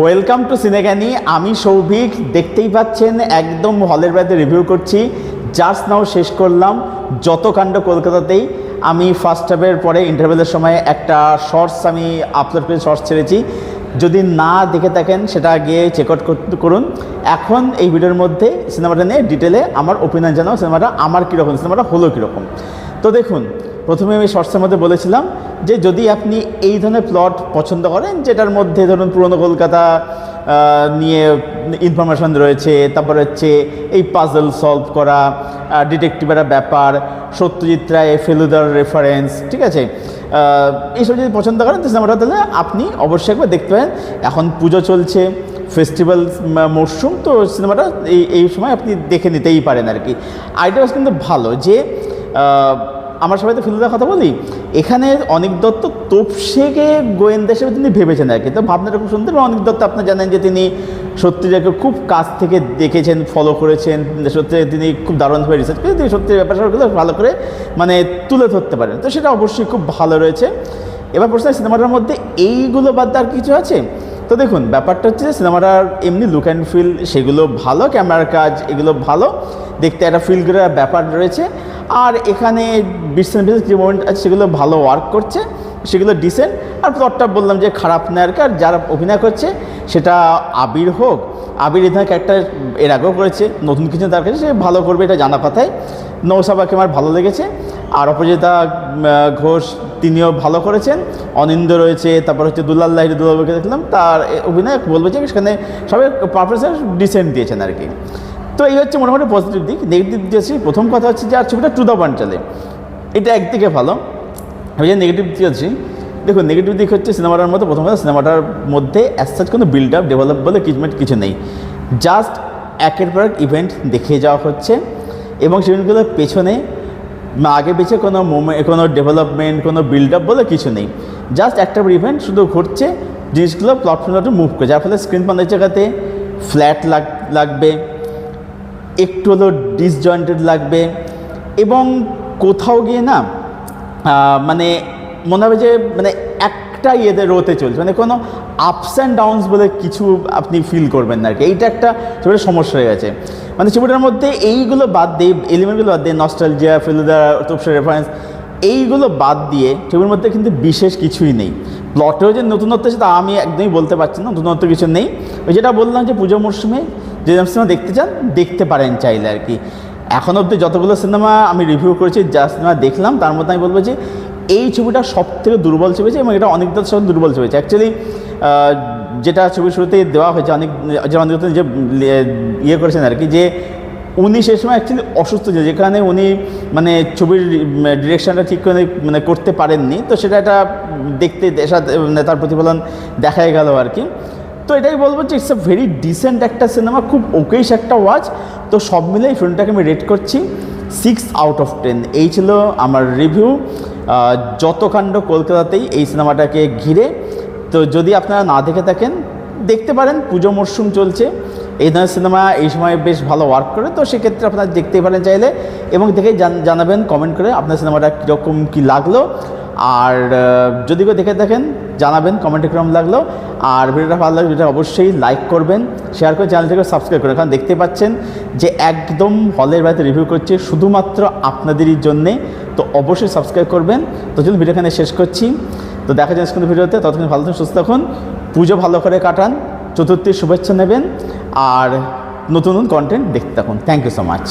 Welcome to সিনেগানি আমি সৌভিক, দেখতেই পাচ্ছেন, একদম হলের বাড়িতে রিভিউ করছি। জাস্ট নাও শেষ করলাম যত কাণ্ড কলকাতাতেই। আমি ফার্স্ট হাফের পরে ইন্টারভেলের সময় একটা শর্টস আমি আপলোড করে শর্টস ছেড়েছি। যদি না দেখে থাকেন, সেটা গিয়ে চেক আউট করুন। এখন এই ভিডিওর মধ্যে সিনেমাটা নিয়ে ডিটেলে আমার ওপিনিয়ন জানাও সিনেমাটা আমার কীরকম সিনেমাটা হলো কীরকম। তো দেখুন, প্রথমে আমি শর্টসের মধ্যে বলেছিলাম যে যদি আপনি এই ধরনের প্লট পছন্দ করেন, যেটার মধ্যে ধরুন পুরনো কলকাতা নিয়ে ইনফরমেশন রয়েছে, তারপর হচ্ছে এই পাজল সলভ করা ডিটেকটিভের ব্যাপার, সত্যজিৎ রায় ফেলুদার রেফারেন্স ঠিক আছে? এইসব যদি পছন্দ করেন, তো সিনেমাটা তাহলে আপনি অবশ্যই একবার দেখতে পারেন। এখন পুজো চলছে ফেস্টিভ্যাল মরশুম, তো সিনেমাটা এই এই সময় আপনি দেখে নিতেই পারেন আর কি। আইডিয়া কিন্তু ভালো যে আমার সবাই তো ফিল্মটার কথা বলি, এখানে অনিক দত্ত তোপসেকে গোয়েন্দা হিসেবে তিনি ভেবেছেন আর কি। তো ভাবনাটা খুব সুন্দর। অনিক দত্ত আপনার জানেন যে তিনি সত্যিটাকে খুব কাছ থেকে দেখেছেন ফলো করেছেন সত্যি তিনি খুব দারুণভাবে রিসার্চ করে তিনি সত্যি ব্যাপারগুলো ভালো করে মানে তুলে ধরতে পারেন। তো সেটা অবশ্যই খুব ভালো রয়েছে। এবার প্রশ্ন সিনেমাটার মধ্যে এইগুলো বাদ আর কিছু আছে? তো দেখুন, ব্যাপারটা হচ্ছে সিনেমাটার এমনি লুক অ্যান্ড ফিল সেগুলো ভালো ক্যামেরার কাজ এগুলো ভালো, দেখতে একটা ফিল করে ব্যাপার রয়েছে। আর এখানে বিশেষ যে মোমেন্ট আছে সেগুলো ভালো ওয়ার্ক করছে। সেগুলো ডিসেন্ট আর প্লটটা বললাম যে খারাপ না আর যারা অভিনয় করছে, সেটা আবির হোক, আবির এই ধরনের ক্যারেক্টার এর আগেও করেছে, নতুন কিছু তার কাছে, সে ভালো করবে এটা জানা কথাই। নৌসাবাকে আমার ভালো লেগেছে, আর অপরাজিতা ঘোষ, তিনিও ভালো করেছেন। অনিন্দ রয়েছে, তারপর হচ্ছে দুলাল লাহির দুলালকে দেখলাম, তার অভিনয় বলব যে সেখানে সবাই পারফরমেন্স ডিসেন্ট দিয়েছেন আর কি। তো এই হচ্ছে মোটামুটি পজিটিভ দিক নেগেটিভ দিয়েছি। প্রথম কথা হচ্ছে যে, আর ছবিটা টু দ্য চলে। এটা একদিকে ভালো। আমি যে নেগেটিভ দিয়েছি দেখুন নেগেটিভ দিক হচ্ছে সিনেমাটার মধ্যে প্রথম সিনেমাটার মধ্যে অ্যাজ কোনো বিল্ড আপ ডেভেলপ বলে কিছু কিছু নেই। জাস্ট একের পর এক ইভেন্ট দেখিয়ে যাওয়া হচ্ছে এবং সেগুলোর পেছনে আগে পিছিয়ে কোনো মোমে কোনো ডেভেলপমেন্ট কোনো বিল্ড আপ বলে কিছু নেই। জাস্ট একটা ইভেন্ট শুধু ঘটছে, জিনিসগুলো প্ল্যাটফর্মে মুভ করে যার ফলে স্ক্রিন পান্ডের জায়গাতে ফ্ল্যাট লাগ, লাগবে, একটু হলেও ডিসজয়েন্টেড লাগবে এবং কোথাও গিয়ে না মানে মনে হবে যে মানে একটা ইয়েতে রোতে চলছে। মানে কোনো আপস অ্যান্ড ডাউনস বলে কিছু আপনি ফিল করবেন না আর কি। এইটা একটা ছবির সমস্যা হয়ে গেছে। মানে ছবিটার মধ্যে এইগুলো বাদ দিয়ে এলিমেন্টগুলো বাদ দিয়ে নস্টালজিয়া ফেলুদা তোপসের রেফারেন্স এইগুলো বাদ দিয়ে ছবির মধ্যে কিন্তু বিশেষ কিছুই নেই। প্লটেও যে নতুনত্ব আছে তা আমি একদমই বলতে পারছি না, নতুনত্ব কিছু নেই। ওই যেটা বললাম যে পুজো মরশুমে, যে সিনেমা দেখতে চান, দেখতে পারেন চাইলে আর কি। এখন অবধি যতগুলো সিনেমা আমি রিভিউ করেছি, যা সিনেমা দেখলাম, তার মধ্যে আমি বলব যে এই ছবিটা সব থেকে দুর্বল ছবি এবং এটা অনেক সব দুর্বল ছবি অ্যাকচুয়ালি যেটা ছবির শুরুতেই দেওয়া হয়েছে, অনেক, যে অনেক যে ইয়ে করেছেন আর কি, যে উনি সে সময় অ্যাকচুয়ালি অসুস্থ ছিল যেখানে উনি মানে ছবির ডিরেকশনটা ঠিক করে মানে করতে পারেননি। তো সেটা একটা দেখতে মানে তার প্রতিফলন দেখাই গেল আর কি। তো এটাই বলব যে ইটস এ ভেরি ডিসেন্ট একটা সিনেমা খুব ওকেশ একটা ওয়াচ তো সব মিলে এই ফিল্মটাকে আমি রেট করছি সিক্স আউট অফ টেন এই ছিল আমার রিভিউ যত কাণ্ড কলকাতাতেই এই সিনেমাটাকে ঘিরে। তো যদি আপনারা না দেখে থাকেন, দেখতে পারেন, পুজো মরশুম চলছে। এই ধরনের সিনেমা এই সময় বেশ ভালো ওয়ার্ক করে। তো সেক্ষেত্রে আপনারা দেখতেই পারেন চাইলে। এবং দেখে জানাবেন কমেন্ট করে আপনার সিনেমাটা কীরকম কী লাগল। আর যদি কেউ দেখে থাকেন জানাবেন কমেন্টে কেরকম লাগল। আর ভিডিওটা ভালো লাগলে ভিডিওটা অবশ্যই লাইক করবেন শেয়ার করে চ্যানেলটাকে সাবস্ক্রাইব করবেন। কারণ দেখতে পাচ্ছেন যে একদম হলের বাড়িতে রিভিউ করছে শুধুমাত্র আপনাদেরই জন্যে। তো অবশ্যই সাবস্ক্রাইব করবেন। তো চলুন ভিডিও এখানে শেষ করছি। তো দেখা যাচ্ছে কোনো ভিডিওতে। ততক্ষণ ভালো থাকুন, সুস্থ থাকুন। পুজো ভালো করে কাটান। চতুর্থীর শুভেচ্ছা নেবেন। আর নতুন নতুন কন্টেন্ট দেখতে থাকুন। Thank you so much